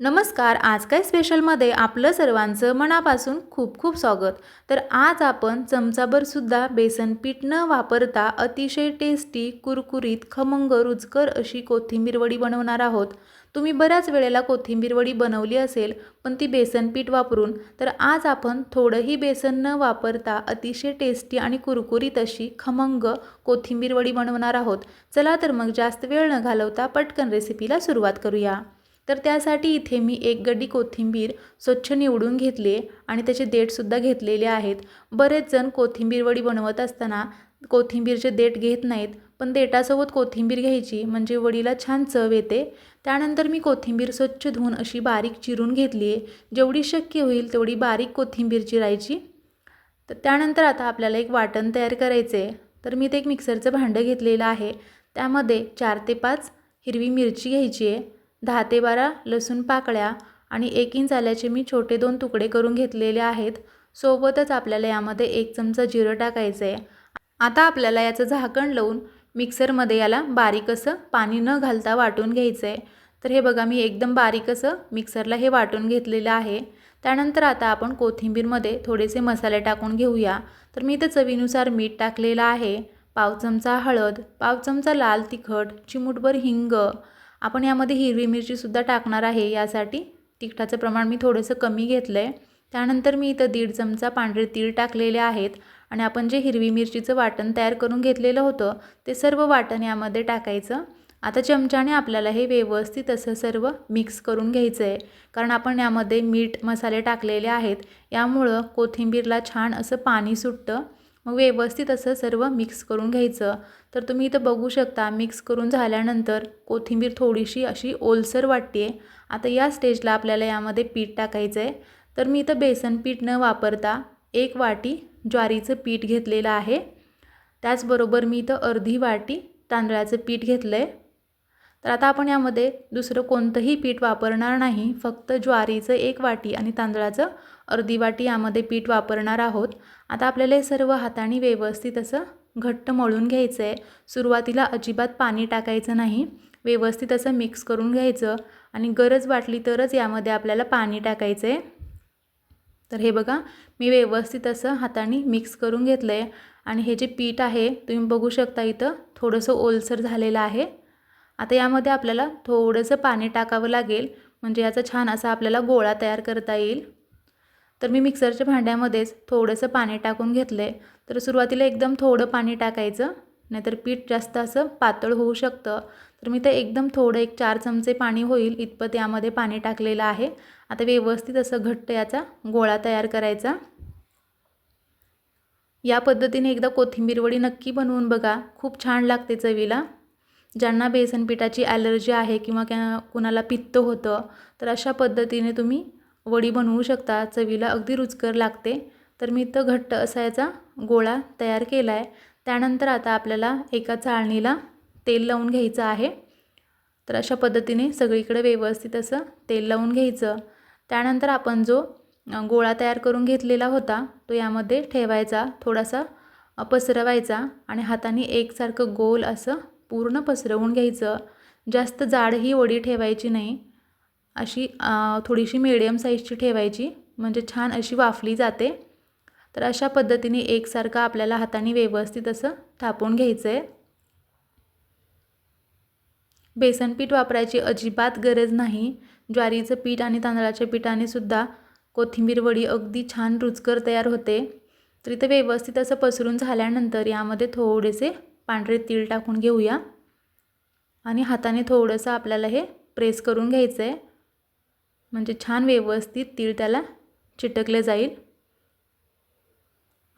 नमस्कार आज काय स्पेशलमध्ये आपलं सर्वांचं मनापासून खूप खूप स्वागत. तर आज आपण चमचाभरसुद्धा बेसन पीठ न वापरता अतिशय टेस्टी कुरकुरीत खमंग रुचकर अशी कोथिंबीर वडी बनवणार आहोत. तुम्ही बऱ्याच वेळेला कोथिंबीर वडी बनवली असेल पण ती बेसन पीठ वापरून तर आज आपण थोडंही बेसन न वापरता अतिशय टेस्टी आणि कुरकुरीत अशी खमंग कोथिंबीर वडी बनवणार आहोत. चला तर मग जास्त वेळ न घालवता पटकन रेसिपीला सुरुवात करूया. तर त्यासाठी इथे मी एक गड्डी कोथिंबीर स्वच्छ निवडून घेतली आणि त्याचे देठसुद्धा घेतलेले आहेत. बरेच जण कोथिंबीर वडी बनवत असताना कोथिंबीरचे देठ घेत नाहीत पण देठासोबत कोथिंबीर घ्यायची म्हणजे वडीला छान चव येते. त्यानंतर मी कोथिंबीर स्वच्छ धुवून अशी बारीक चिरून घेतली आहे. जेवढी शक्य होईल तेवढी बारीक कोथिंबीर चिरायची. तर त्यानंतर आता आपल्याला एक वाटण तयार करायचं आहे. तर मी ते एक मिक्सरचं भांडं घेतलेलं आहे. त्यामध्ये चार ते पाच हिरवी मिरची घ्यायची आहे. दहा ते बारा लसूण पाकळ्या आणि एक इंच आल्याचे मी छोटे दोन तुकडे करून घेतलेले आहेत. सोबतच आपल्याला यामध्ये एक चमचा जिरं टाकायचं आहे आता आपल्याला याचं झाकण लावून मिक्सरमध्ये याला बारीक असं पाणी न घालता वाटून घ्यायचं आहे तर हे बघा मी एकदम बारीक असं मिक्सरला हे वाटून घेतलेलं आहे. त्यानंतर आता आपण कोथिंबीरमध्ये थोडेसे मसाले टाकून घेऊया. तर मी इथं चवीनुसार मीठ टाकलेलं आहे. पाव चमचा हळद पाव चमचा लाल तिखट चिमूटभर हिंग आपण यामध्ये हिरवी मिरचीसुद्धा टाकणार आहे यासाठी. तिखटाचं प्रमाण मी थोडंसं कमी घेतलं आहे त्यानंतर मी इथं दीड चमचा पांढरे तीळ टाकलेले आहेत आणि आपण जे हिरवी मिरचीचं वाटण तयार करून घेतलेलं होतं ते सर्व वाटण यामध्ये टाकायचं. आता चमच्याने आपल्याला हे व्यवस्थित असं सर्व मिक्स करून घ्यायचं आहे कारण आपण यामध्ये मीठ मसाले टाकलेले आहेत. यामुळं कोथिंबीरला छान असं पाणी सुटतं. मग व्यवस्थित असं सर्व मिक्स करून घ्यायचं. तर तुम्ही इथं बघू शकता मिक्स करून झाल्यानंतर कोथिंबीर थोडीशी अशी ओलसर वाटते आता या स्टेजला आपल्याला यामध्ये पीठ टाकायचं आहे तर मी इथं बेसन पीठ न वापरता एक वाटी ज्वारीचं पीठ घेतलेलं आहे. त्याचबरोबर मी इथं अर्धी वाटी तांदळाचं पीठ घेतलं आहे तर आता आपण यामध्ये दुसरं कोणतंही पीठ वापरणार नाही. फक्त ज्वारीचं एक वाटी आणि तांदळाचं अर्धी वाटी यामध्ये पीठ वापरणार आहोत. आता आपल्याला हे सर्व हाताने व्यवस्थित असं घट्ट मळून घ्यायचं आहे सुरुवातीला अजिबात पाणी टाकायचं नाही. व्यवस्थित असं मिक्स करून घ्यायचं आणि गरज वाटली तरच यामध्ये आपल्याला पाणी टाकायचं आहे तर हे बघा मी व्यवस्थित असं हाताने मिक्स करून घेतलं आहे आणि हे जे पीठ आहे तुम्ही बघू शकता इथं थोडंसं ओलसर झालेलं आहे. आता यामध्ये आपल्याला थोडंसं पाणी टाकावं लागेल. म्हणजे याचा छान असा आपल्याला गोळा तयार करता येईल. तर मी मिक्सरच्या भांड्यामध्येच थोडंसं पाणी टाकून घेतलं आहे तर सुरुवातीला एकदम थोडं पाणी टाकायचं नाहीतर पीठ जास्त असं पातळ होऊ शकतं. तर मी ते एकदम थोडं एक चार चमचे पाणी होईल इतपत यामध्ये पाणी टाकलेलं आहे. आता व्यवस्थित असं घट्ट याचा गोळा तयार करायचा. या पद्धतीने एकदा कोथिंबीर वडी नक्की बनवून बघा खूप छान लागते चवीला. ज्यांना बेसन पिठाची ॲलर्जी आहे किंवा कुणाला पित्त होतं तर अशा पद्धतीने तुम्ही वडी बनवू शकता. चवीला अगदी रुचकर लागते. तर मी इथं घट्ट असा याचा गोळा तयार केला आहे त्यानंतर आता आपल्याला एका चाळणीला तेल लावून घ्यायचं आहे. तर अशा पद्धतीने सगळीकडे व्यवस्थित असं तेल लावून घ्यायचं. त्यानंतर आपण जो गोळा तयार करून घेतलेला होता तो यामध्ये ठेवायचा. थोडासा पसरवायचा आणि हाताने एकसारखं गोल असं पूर्ण पसरवून घ्यायचं. जास्त जाड ही वडी ठेवायची नाही. अशी थोडीशी मिडियम साईजची ठेवायची. म्हणजे छान अशी वाफली जाते. तर अशा पद्धतीने एकसारखं आपल्याला हाताने व्यवस्थित असं थापून घ्यायचं आहे बेसन पीठ वापरायची अजिबात गरज नाही. ज्वारीचं पीठ आणि तांदळाच्या पिठाने सुद्धा कोथिंबीर वडी अगदी छान रुचकर तयार होते. तर इथं व्यवस्थित असं पसरून झाल्यानंतर यामध्ये थोडेसे पांढरे तीळ टाकून घेऊया. आणि हाताने थोडंसं आपल्याला हे प्रेस करून घ्यायचं आहे म्हणजे छान व्यवस्थित तीळ त्याला चिटकले जाईल.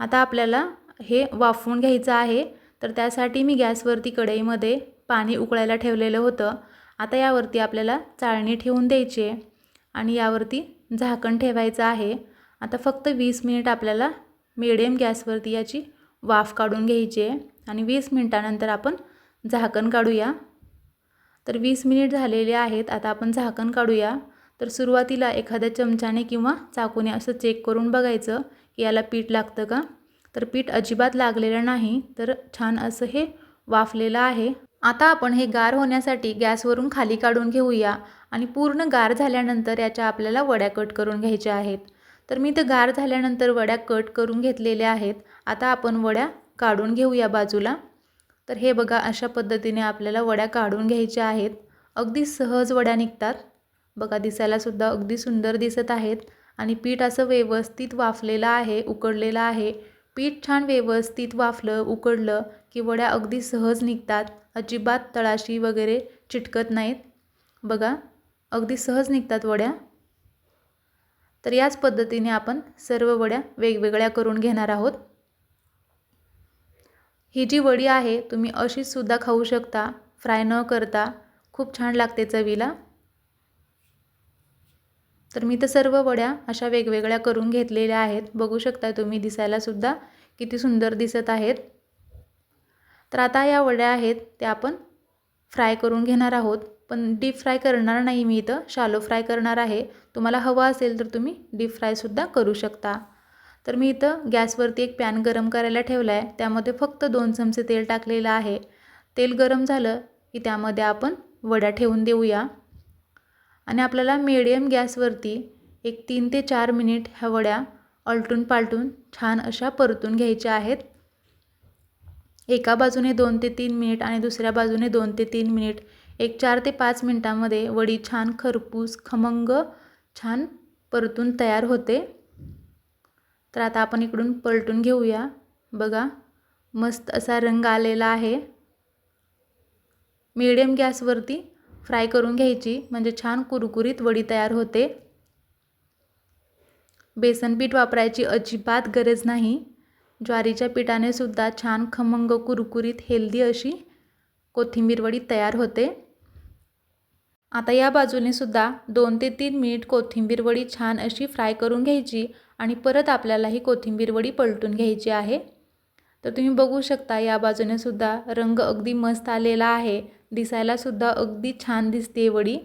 आता आपल्याला हे वाफवून घ्यायचं आहे. तर त्यासाठी मी गॅसवरती कढईमध्ये पाणी उकळायला ठेवलेलं होतं. आता यावरती आपल्याला चाळणी ठेवून द्यायची आहे आणि यावरती झाकण ठेवायचं आहे. आता फक्त वीस मिनिट आपल्याला मिडियम गॅसवरती याची वाफ काढून घ्यायची आहे आणि वीस मिनटानंतर आपण झाकण काढूया. तर वीस मिनिट झालेले आहेत. आता आपण झाकण काढूया. तर सुरुवातीला एखाद्या चमच्याने किंवा चाकूने असं चेक करून बघायचं की याला पीठ लागतं का? तर पीठ अजिबात लागलेलं नाही तर छान असं हे वाफलेलं आहे. आता आपण हे गार होण्यासाठी गॅसवरून खाली काढून घेऊया आणि पूर्ण गार झाल्यानंतर याच्या आपल्याला वड्या कट करून घ्यायच्या आहेत. तर मी तर गार झाल्यानंतर वड्या कट करून घेतलेल्या आहेत. आता आपण वड्या काढून घेऊया बाजूला. तर हे बघा अशा पद्धतीने आपल्याला वड्या काढून घ्यायच्या आहेत. अगदी सहज वड्या निघतात. बघा दिसायलासुद्धा अगदी सुंदर दिसत आहेत आणि पीठ असं व्यवस्थित वाफलेलं आहे उकडलेलं आहे. पीठ छान व्यवस्थित वाफलं उकडलं की वड्या अगदी सहज निघतात. अजिबात तळाशी वगैरे चिटकत नाहीत. बघा अगदी सहज निघतात वड्या. तर याच पद्धतीने आपण सर्व वड्या वेगवेगळ्या करून घेणार आहोत. ही जी वडी आहे तुम्ही अशीच सुद्धा खाऊ शकता. फ्राय न करता. खूप छान लागते चवीला. तर मी तर सर्व वड्या अशा वेगवेगळ्या करून घेतलेल्या आहेत. बघू शकता तुम्ही दिसायलासुद्धा किती सुंदर दिसत आहेत. तर आता या वड्या आहेत त्या आपण फ्राय करून घेणार आहोत. पण डीप फ्राय करणार नाही मी इथं शालो फ्राय करणार आहे. तुम्हाला हवा असेल तर तुम्ही डीप फ्रायसुद्धा करू शकता. तर मी इथं गॅसवरती एक पॅन गरम करायला ठेवला आहे त्यामध्ये फक्त दोन चमचे तेल टाकलेलं आहे. तेल गरम झालं की त्यामध्ये आपण वड्या ठेवून देऊया. आणि आपल्याला मिडियम गॅसवरती एक तीन ते चार मिनिट ह्या वड्या अलटून पालटून छान अशा परतून घ्यायच्या आहेत. एका बाजूने दोन ते तीन मिनिट आणि दुसऱ्या बाजूने दोन ते तीन मिनिट एक चार ते पाच मिनटामध्ये वडी छान खरपूस खमंग छान परतून तयार होते. तर आता आपण इकडून पलटून घेऊया. बघा मस्त असा रंग आलेला आहे. मीडियम गॅसवरती फ्राय करून घ्यायची. म्हणजे छान कुरकुरीत वडी तयार होते. बेसन पीठ वापरायची अजिबात गरज नाही. ज्वारीच्या पिठाने सुद्धा छान खमंग कुरकुरीत हेल्दी अशी कोथिंबीर वडी तयार होते. आता या बाजूने सुद्धा दोन ते तीन मिनिट कोथिंबीर वडी छान अशी फ्राय करून घ्यायची आणि परत आपल्याला ही कोथिंबीर वडी पलटून घ्यायची आहे. तर तुम्ही बघू शकता या बाजूने सुद्धा रंग अगदी मस्त आलेला आहे. दिसायलासुद्धा अगदी छान दिसते वडी.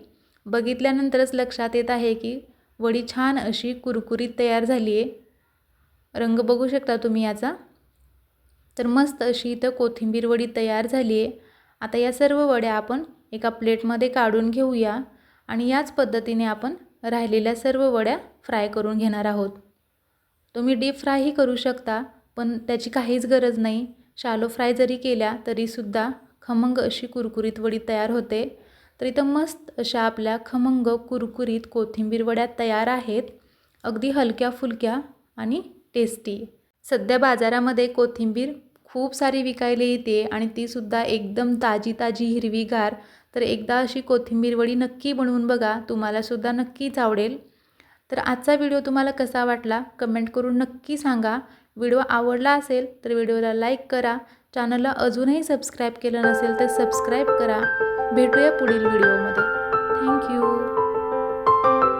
बघितल्यानंतरच लक्षात येत आहे की वडी छान अशी कुरकुरीत तयार झाली आहे रंग बघू शकता तुम्ही याचा. तर मस्त अशी इथं कोथिंबीर वडी तयार झाली आहे आता या सर्व वड्या आपण एका प्लेटमध्ये काढून घेऊया आणि याच पद्धतीने आपण राहिलेल्या सर्व वड्या फ्राय करून घेणार आहोत. तुम्ही डीप फ्रायही करू शकता. पण त्याची काहीच गरज नाही. शालो फ्राय जरी केल्या तरीसुद्धा खमंग अशी कुरकुरीत वडी तयार होते. तर इथं मस्त अशा आपल्या खमंग कुरकुरीत कोथिंबीर वड्या तयार आहेत. अगदी हलक्या फुलक्या आणि टेस्टी सध्या बाजारामध्ये कोथिंबीर खूप सारी विकायला येते आणि तीसुद्धा एकदम ताजी ताजी हिरवीगार. तर एकदा अशी कोथिंबीर वडी नक्की बनवून बघा तुम्हालासुद्धा नक्कीच आवडेल. तर आजचा व्हिडिओ तुम्हाला कसा वाटला? कमेंट करून नक्की सांगा. व्हिडिओ आवडला असेल तर व्हिडिओला लाईक करा. चॅनलला अजूनही सबस्क्राईब केलं नसेल तर सबस्क्राईब करा. भेटूया पुढील व्हिडिओमध्ये. थँक्यू